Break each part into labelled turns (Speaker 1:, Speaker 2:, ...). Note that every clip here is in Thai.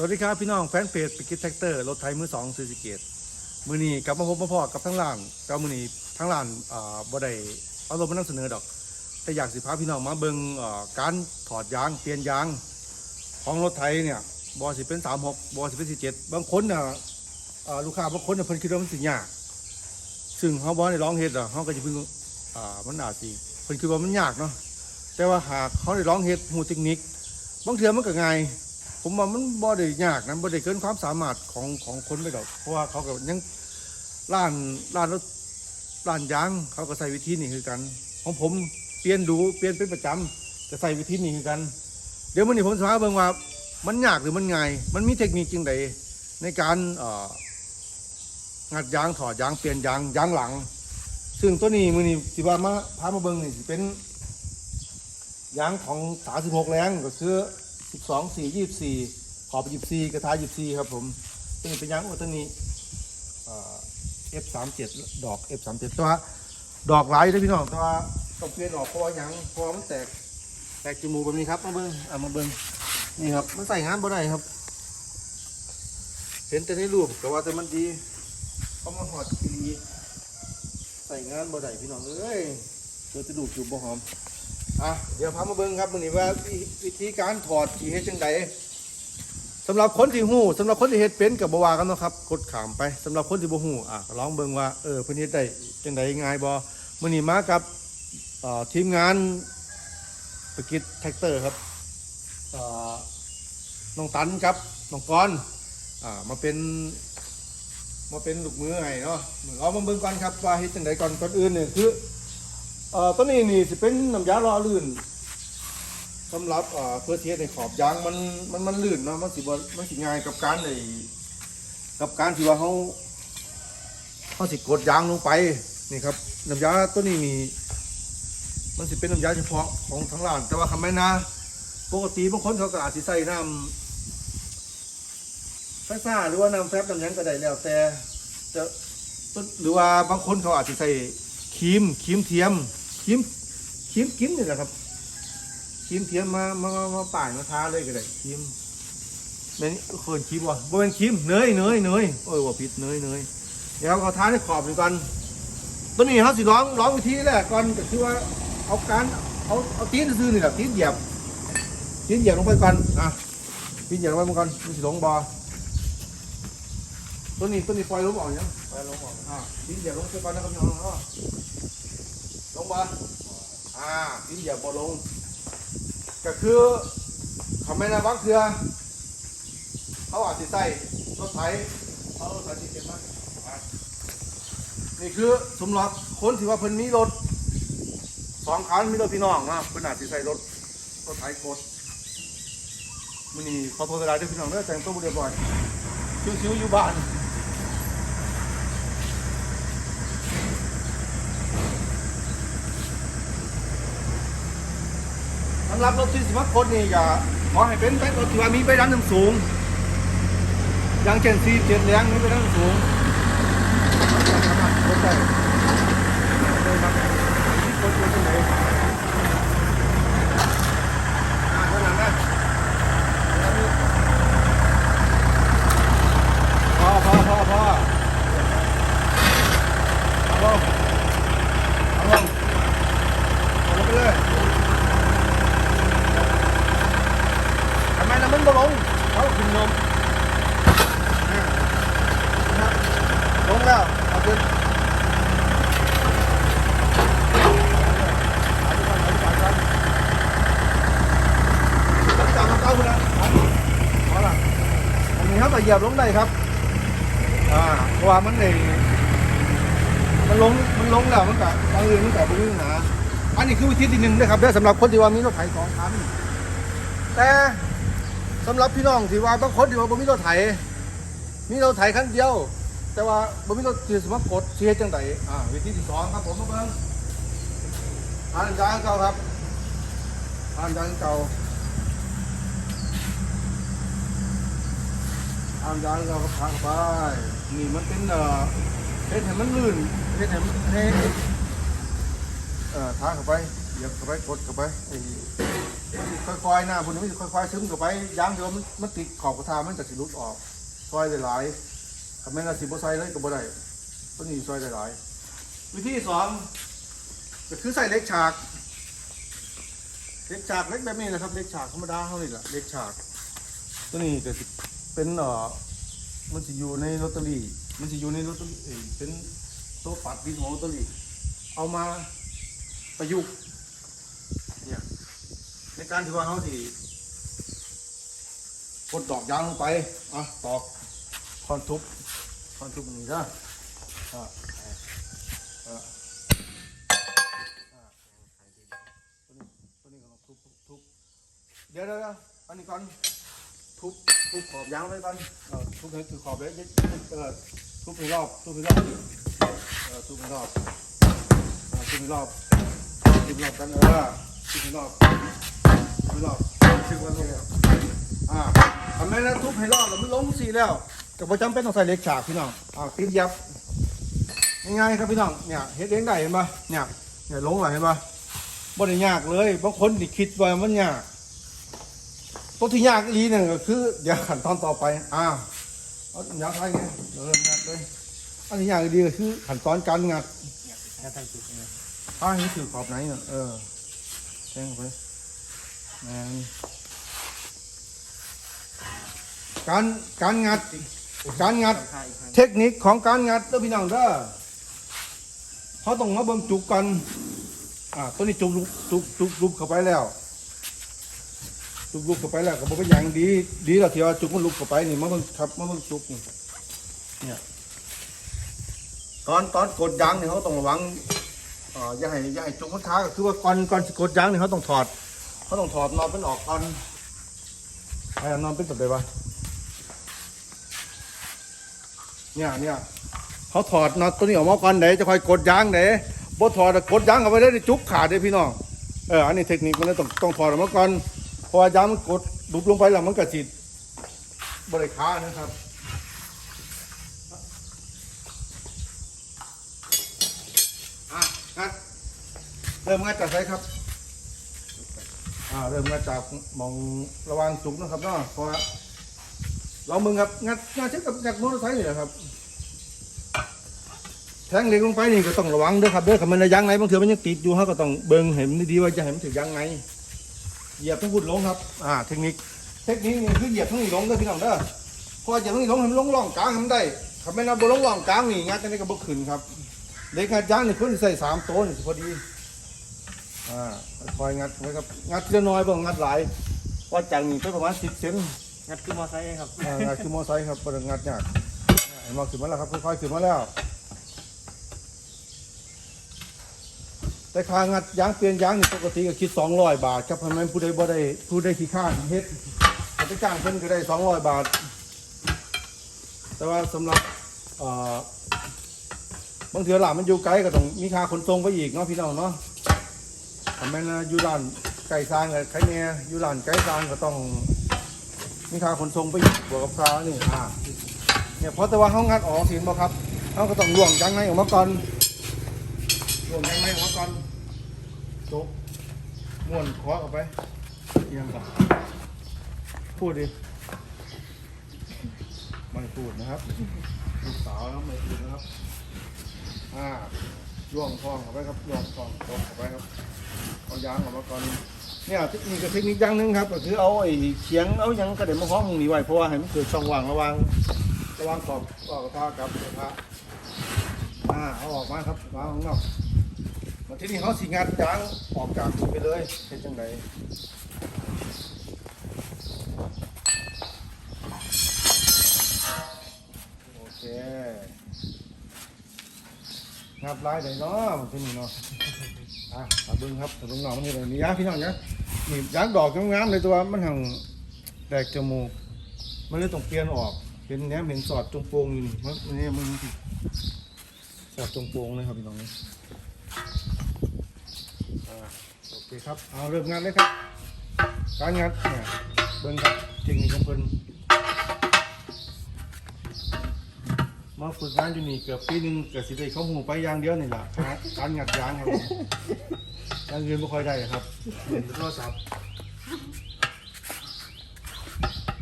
Speaker 1: สวัสดีครับพี่น้องแฟนเพจปิกิทแท็กเตอร์รถไถมือสองซูซูเกตมือนี้กลับมาพบมาพอกับทั้งร้านเจ้ามือนี้ทั้งร้านอ่าบ่ได้เอารมณ์มานำเสนอดอก แต่อยากสิพาพี่น้องมาเบิ่งอ่าการถอดยางเปลี่ยนยางของรถไถเนี่ยบอสิเป็นสามหกบอสิเป็นสี่เจ็ดบางคนน่ะอ่าลูกค้าบางคนน่ะเพิ่นคิดว่ามันสิยากซึ่งเขาบอได้ร้องเฮ็ดอะเขาก็จะเพิ่งอ่ามันอาจสิเพิ่นคิดว่ามันยากเนาะแต่ว่าหากเขาได้ร้องเฮ็ดหูเทคนิคบางเทื่อมันก็ง่าย ผมว่ามันบ่ได้ยากนะบ่ได้เกินความสามารถของของคนไปดอก เพราะว่าเขาก็ยังร้านร้านรถร้านยางเขาก็ใส่วิธีนี้คือกัน ของผมเปลี่ยนดูเปลี่ยนเป็นประจำจะใส่วิธีนี้คือกัน เดี๋ยวมื้อนี้ผมจะมาเบิ่งว่ามันยากหรือมันง่าย มันมีเทคนิคจริงใดในการอ่องัดยางถอดยางเปลี่ยนยางยางหลัง ซึ่งตัวนี้มือนี้สิว่ามาพามาเบิ่งนี่สิเป็นยางของ36แรงก็คือ สิบสองสี่ยี่สิบสี่ขอบยี่สิบสี่กระทะยี่สิบสี่ครับผมตัวนี้เป็นยางโอตัวนี้เอฟสามเจ็ดดอกเอฟสามเจ็ดตัวดอกหลายเลยพี่น้องตัวต้องเปลี่ยนออกเพราะว่าหยังเพราะมันแตกแตกจมูกแบบนี้ครับมาเบิ้งอะมาเบิ้งนี่ครับมันใส่งานบ่ได้ครับ เห็นแต่ในรูปก็ว่าแต่มันดีเขามาหอดกีใส่งานบ่ได้พี่น้องเอ้ยเจอจะดูกจูบบ่หอม อะเดี๋ยวพามาเบิ่งครับมื้อนี้ว่าวิธีการถอดที่เฮ็ดจังไดสำหรับคนที่ฮู้สำหรับคนที่เฮ็ดเป็นก็บ่ว่ากันเนาะครับกดขามไปสำหรับคนที่บ่ฮู้อะลองเบิ่งว่าเออเพิ่นเฮ็ดได้จังไดง่ายบ่มื้อนี้มากับเอ่อทีมงานประกิจแท็กเตอร์ครับเอ่อน้องตันครับน้องกอนอ่ามาเป็นมาเป็นลูกมือให้เนาะเรามาเบิ่งก่อนครับว่าเฮ็ดจังไดก่อนก่อนอื่นเนี่ยคือ เอ่อตัวนี้นี่จะเป็นน้ำยาล่อลื่นสำหรับเอ่อเพื่อเทสในขอบยางมันมันมันลื่นเนาะมันสิบ่มันสิง่ายกับการในกับการที่ว่าเขาเขาสิกดยางลงไปนี่ครับน้ำยาตัวนี้นี่มันสิเป็นน้ำยาเฉพาะของทั้งร้าน แต่ว่าคำแม่นะปกติบางคนเขาก็อาจสิใส่น้ำไฟฟ้าหรือว่าน้ำแฟบน้ำยังก็ได้แล้ว แต่จะหรือว่าบางคนเขาอาจจะใส่ครีมครีมเทียม คีมครีมกินนี่แหละครับครีมเทียมมามามามาป่ายมาทาเลยก็ได้ครีมแม่นี่เคินครีมวะบ่เป็นครีมเนยเนยเนยโอ้ยว่าผิดเนยเนยเดี๋ยวเขาทาในขอบนี่ก่อนตัวนี้เขาสิร้องร้องวิธีแรกก่อนก็คือว่าเอาการเอาเอาตีนซื่อนี่แหละตีนเหยียบตีนเหยียบลงไปก่อนอะตีนเหยียบลงไปมันก่อนมันสิลงบ่ตัวนี้ตัวนี้ปล่อยลงออกยังปล่อยลงออกอะตีนเหยียบลงไปก่อนนะครับพี่น้องเนาะ ลงมาอ่าดินเหยียบบลง ก็คือเขาไม่นะบางเทือเขาอาจจะใส่รถไถเอารถไถที่เก็บมาอะนี่คือสำหรับคนที่ว่าเพิ่นมีรถสองคันมีรถพี่น้องนะเพิ่นอาจจะใส่รถรถไถกดมันนี่ขอโทษเวลาด้วยพี่น้องเด้อแต่งตัวบ่เรียบร้อยชิวๆอยู่บ้านำหรับรถที่สมัครคนนี่อย่าขอให้เป็นไปรถที่ว่ามีไปดันสูง อย่างเช่นซีเจ็ดแรงมีไปดันสูงสามารถรถได้เลยครับที่คนอยู่ที่ไหนอ่าเท่านั้นนะพอพอพอพอเอาลงเอาลงเอาลงไปเลย ทำไมนะมันบ่ลงเขาขึ้นนมอ่านะลงแล้วเอาขึ้นจับมาเก้า คุณนะเอาล่ะอันนี้ครับเหยียบลงได้ครับ อ่าเพราะว่ามันในมันลง มันลงแล้วมันก็บางเรื่องมันก็เป็นปัญหา อันนี้คือวิธีที่หนึ่งนะครับเด้อสำหรับคนที่ว่ามีรถไถสองคัน แต่สำหรับพี่น้องที่ว่าบางคนที่ว่าบ่มีรถไถ มีรถไถคันเดียว แต่ว่าบ่มีรถที่สมากดเสียจังไดอ่าวิธีที่สองครับผมมาเบิ่งทานยางเก่าครับทานยางเก่าทานยางเก่าก็พักไปนี่มันเป็นเอ่อเฮ็ดให้มันลื่นเฮ็ดให้มันให้เอ่อทางเข้าไปเหยียบเข้าไปกดเข้าไปไอ้ค่อยๆหน้าพุ่นมันค่อยๆซึมเข้าไปยางที่ว่ามันมันติดขอบกระทามันจะสิหลุดออกซอยหลายๆ ทำแม่นเราสิบ่ใส่เลยก็บ่ได้ตัวนี้ซอยหลายวิธีสองก็คือใส่เล็กฉาก เล็กฉากเล็กแบบนี้นะครับ เล็กฉากธรรมดาเท่านี้แหละเล็กฉาก ตัวนี้ก็เป็นเอ่อมันสิอยู่ในลอตเตอรี่ มันสิอยู่ในลอตเตอรี่เป็นตัวปัดดินของลอตเตอรี่ เอามาประยุกต์เนี่ยในการที่ว่าเขาสิกดดอกยางลงไป อะตอกคอนทุบ คอนทุบอย่างนี้นะอะอะอะตัวนี้ตัวนี้ก็ต้องทุบทุบทุบเดี๋ยวเดี๋ยวเดี๋ยวอันนี้ก่อนทุบทุบขอบยางไว้ก่อนเออทุบให้คือขอบไว้เออทุบให้รอบทุบให้รอบเออทุบให้รอบอ่าขึ้รอบขึ้นรอบกันเออขึ้นรอบขึ้รอบขึ้รอบอ่าทำไมนะทุบให้รอบแล้วมันล้มสีแล้ว แต่ประจำเป็นต้องใส่เหล็กฉากพี่น้องอ่าติดยับง่ายๆครับพี่น้องเนี่ยเฮ็ดเองได้เห็นปะเนี่ยเนี่ยลงไหลเห็นปะบ่ได้ยากเลยบางคนนี่คิดว่ามันยากตัวที่ยากอีหลีเนี่ยก็คือ เดี๋ยวขั้นตอนต่อไปอ้าวเอาอยากอะไรเงี้ยเริ่มงัดเลยอันนี้ยากอีหลีก็คือขั้นตอนการงัด
Speaker 2: แค่ทั้งจุดเนี่ย
Speaker 1: อ้าวนี่คือขอบไหนเนี่ยเออแทงไปแมนการการงัด การงัด
Speaker 2: ค่าอีกครั้ง
Speaker 1: เทคนิคของการงัดเด้อพี่น้องเด้อเขาต้องมาเบิ่งจุกกันอ่าตัวนี้จุกลุกจุกจุกลุกเข้าไปแล้วจุกลุกเข้าไปแล้วก็บอกเป็นอย่างดี ดีแล้วที่ว่าจุกมันลุกเข้าไปนี่มาเบิ่งครับมาเบิ่งจุกนี่เนี่ยตอนตอนกดยางนี่เขาต้องระวังอ่าอย่าให้อย่าให้จุกมันค้าก็คือว่าก่อนก่อนสิกดยางนี่เขาต้องถอดเขาต้องถอดนอนเป็นออกก่อนไอ้นอนเป็นแบบไหนวะ เนี่ยเนี่ยเขาถอดน็อตตัวนี้ออกมาก่อนเดี๋ยวจะคอยกดยางเดี๋ยวบ่ถอดกดยางเอาไปได้จุกขาดเลยพี่น้องเอออันนี้เทคนิคมันต้องต้องถอดออกมาก่อนเพราะว่ายางมันกดดุบลงไปแล้วมันก็สิบริค้านะครับอะงัดเริ่มงัดจากไหนครับอ่าเริ่มงัดจากมองระวางจุกนะครับเนาะเพราะว่า เรามึงครับงัดงัดเช่นกับงัดมอเตอร์ไซค์นี่แหละครับ แทงเหล็กลงไปนี่ก็ต้องระวังด้อครับเด้อขับมันระยางไหนบางเถื่อมันยังติดอยู่เขาก็ต้องเบิ่งเห็นดีๆว่าจะเห็นมันถึงยางไหนเหยียบทั้งหุดลงครับ อ่า เทคนิค เทคนิคนี่คือเหยียบทั้งนี้ลงเด้อพี่น้องเด้อพอเหยียบทั้งนี้ลงให้มันลงร่องกลางให้มันได้ขับไม่นำบนลงร่องกลางนี่งัดจะได้กระบอกขึ้นครับเหล็กงัดยางนี่ควรจะใส่สามตัวนี่พอดี อ่าคอยงัดไว้ครับ งัดทีละน้อยบ่ต้องงัดหลายว่าจากนี้ไปประมาณสิบเซน
Speaker 2: งัดขึ้นมอไซค์ครับ
Speaker 1: อ่างานคือมอไซค์ครับประงัดยากเห็นมาขึ้นมาแล้วครับค่อยๆขึ้นมาแล้ว แต่ค่างัดยางเปลี่ยนยางนี่ปกติก็คิด200 บาทครับทำไมผู้ใดบ่ได้ผู้ใดขี้ข้านเฮ็ดถ้าไปจ้างเพิ่นก็ได้ 200 บาท แต่ว่าสำหรับเอ่อบางเทื่อหลามันอยู่ไกลก็ต้องมีค่าขนส่งไปอีกเนาะพี่น้องเนาะทำไมนะอยู่ร้านไก่ซางกับใครเนี่ยอยู่ร้านไก่ซางก็ต้อง มีค่าขนส่งไปอีกบวกกับค่านี่อ่าเนี่ยเพราะแต่ว่าเขางัดออกเห็นบ่ครับเขาก็ต้องล่วงยางในออกมาก่อนล่วงยางในออกมาก่อนจบม้วนคอเข้าไปเอียงก่อนพูดดิไม่พูดนะครับลูกสาวนะไม่พูดนะครับอ่าล่วงทองเข้าไปครับล่วงทองตกเข้าไปครับเอายางออกมาก่อน เนี่ยเทคนิคกับเทคนิคอย่างหนึงครับ ก็คือเอาไอ้เขียงเอาหยังกระเด็นมาห้องนี่ไว้เพราะว่าให้มันเกิดช่องว่างระหว่างระหว่างขอบขอบกระทะกับกระทะอ่าเอาออกมาครับวาข้างนอกมาที่นี่เขาสีงัดยางออกจากไปเลยเป็นจังไดโอเคงับลายได้เนาะมันที่นี่เนาะอะมาเบิ้งครับมาเบิ้งหน่อมันนี่เลยนี่ยะพี่น้องเนี่ย นี่ยางดอกงามๆเลยตัวมันหังแตกจมูก มันเลยต้องเปลี่ยนออก เป็นแหนมเห็นสอดจงโปงอยู่นี่มันนี่มึงสอดจงโปงเลยครับพี่น้องนี่โอเคครับเอาเริ่มงานเลยครับการงานเนี่ยเบิ้งครับเทคนิคของเพิ่นมาฝึกงานอยู่นี่เกือบปีหนึ่งเกือบสิได้เขาหูไปอย่างเดียวนี่แหละการงัดยางครับ ยังยืนไม่ค่อยได้ครับเห็นโทรศัพท์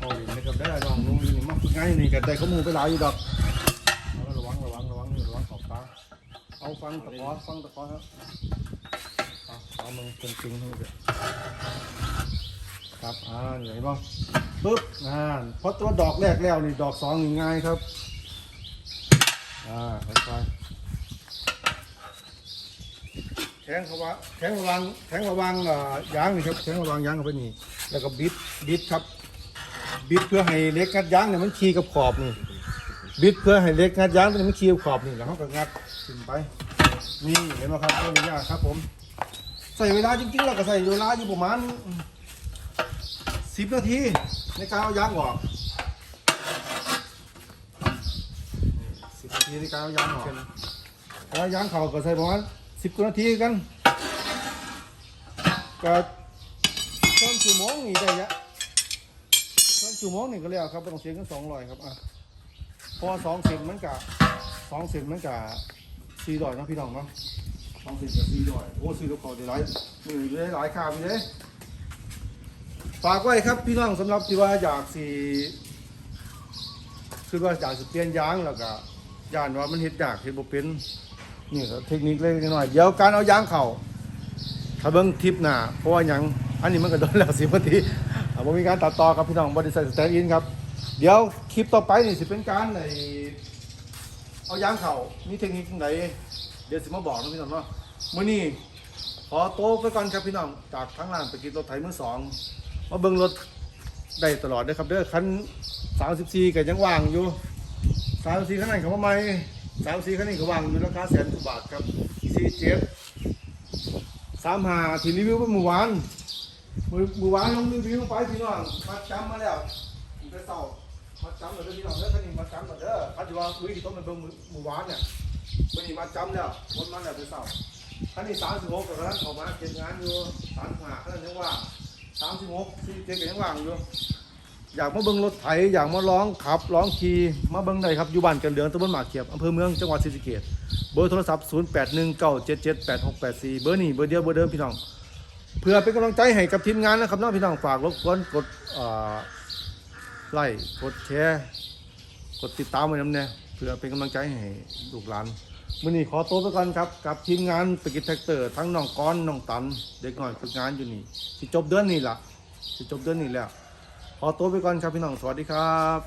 Speaker 1: พอ้ยนะครับได้ลองลงนี่มาฝึกง่ายนี่กันได้ข้อมูลไปหลายอยู่ดอกระวังระวังระวังระวังขอบตาเอาฟังตะกอฟังตะกอครับเอามือจริงๆงหมดครับอ่าใหญ่ป่ปึ๊บอ่าเพราะตัวดอกแรกแล้วนี่ดอกสองง่ายครับอ่าไปอย แทงเขาว่าแทงระวังแทงระวังอ่ายางนี่ครับแทงระวังยางเข้าไปนี่ แล้วก็บิดบิดครับ บิดเพื่อให้เหล็กงัดยางเนี่ยมันขี่กับขอบนี่ บิดเพื่อให้เหล็กงัดยางตัวนี้มันขี่กับขอบนี่แล้วเขาก็งัดขึ้นไป นี่เห็นไหมครับตัวนี้ยากครับ ผม ใส่เวลาจริงๆเราก็ใส่เวลาอยู่ประมาณสิบนาทีในการเอายางออกสิบนาทีในการเอายางออกแล้วยางเขาก็ใส่ประมาณ สิบกว่านาทีกันก็ต้นชั่วโมงนี่ได้ยะต้นชั่วโมงนี่ก็แล้วครับต้องเสียเงินสองร้อยครับอะพอสองเซนมันกะสองเซนมันกะสี่ร้อยนะพี่น้องเนาะสองเซนกับสี่ร้อยโอ้ซื้อกับเขาได้หลายมือได้หลายคาพี่เด้ฝากไว้ครับพี่น้องสำหรับที่ว่าอยากสี่คือว่าอยากสิเปลี่ยนยางแล้วก็ย่านว่ามันเฮ็ดยากเฮ็ดบ่เป็น นี่เทคนิคเล็กน้อยเดี๋ยวการเอายางเข่าถ้าเบิ่งทิปหน้าเพราะว่ายังอันนี้มันก็โดนแล้วสิบนาทีอ่าบ่มีการตัดต่อครับพี่น้องบริษัทสแตนอินครับ เดี๋ยวคลิปต่อไปนี่สิเป็นการในเอายางเข่ามีเทคนิคไหนเดี๋ยวสิมาบอกนะพี่น้องเนาะมื้อนี้ขอโต๊ะไปก่อนครับพี่น้องจากทั้งร้านไปกินรถไถมือสองมาเบิ่งรถได้ตลอดเด้อครับเด้อคัน34ก็ยังว่างอยู่34คันนั้นเขามาใหม่ 34คันนี้ก็วางอยู่ราคาแสนกว่าบาทครับ47สามหาที่รีวิวเมื่อวานมือเมื่อวานลงรีวิวไปพี่น้องมาจำมาแล้วผมไปเศร้ามาจำเลยพี่น้องเด้อคันนี้มาจำมาเด้อคันที่ว่าลุยที่ต้นมันเบิ่งเมื่อวานเนี่ยวันนี้มาจำแล้ววันมาแล้วไปเศร้าคันนี้สามสิบหกกับนั้นออกมาเก็บงานอยู่สามหาคันนั้นยังว่างสามสิบหกสี่เจ็ดก็ยังว่างอยู่ อยากมาเบิ่งรถไถอยากมาร้องขับร้องขี่มาเบิ่งได้ครับอยู่บ้านกันเหลืองตำบลหมากเขียบอำเภอเมืองจังหวัดศรีสะเกษเบอร์โทรศัพท์ 0 8 1 9 7 7 8 6 8 4 เบอร์นี้เบอร์เดียวเบอร์เดิมพี่น้อง เพื่อเป็นกำลังใจให้กับทีมงานนะครับน้องพี่น้องฝากรบกวนกดไลค์กดแชร์กดติดตามไว้น้ำเนี่ยเพื่อเป็นกำลังใจให้ลูกหลานมื่อนี้ขอตัวไปก่อนครับกับทีมงานตะกิดแท็กเตอร์ทั้งน้องก้อนน้องตัน เด็กหน่อยฝึกงานอยู่นี่สิจบเดือนนี้ล่ะสิจบเดือนนี้แล้ว ขอตัวไปก่อนครับพี่น้อง สวัสดีครับ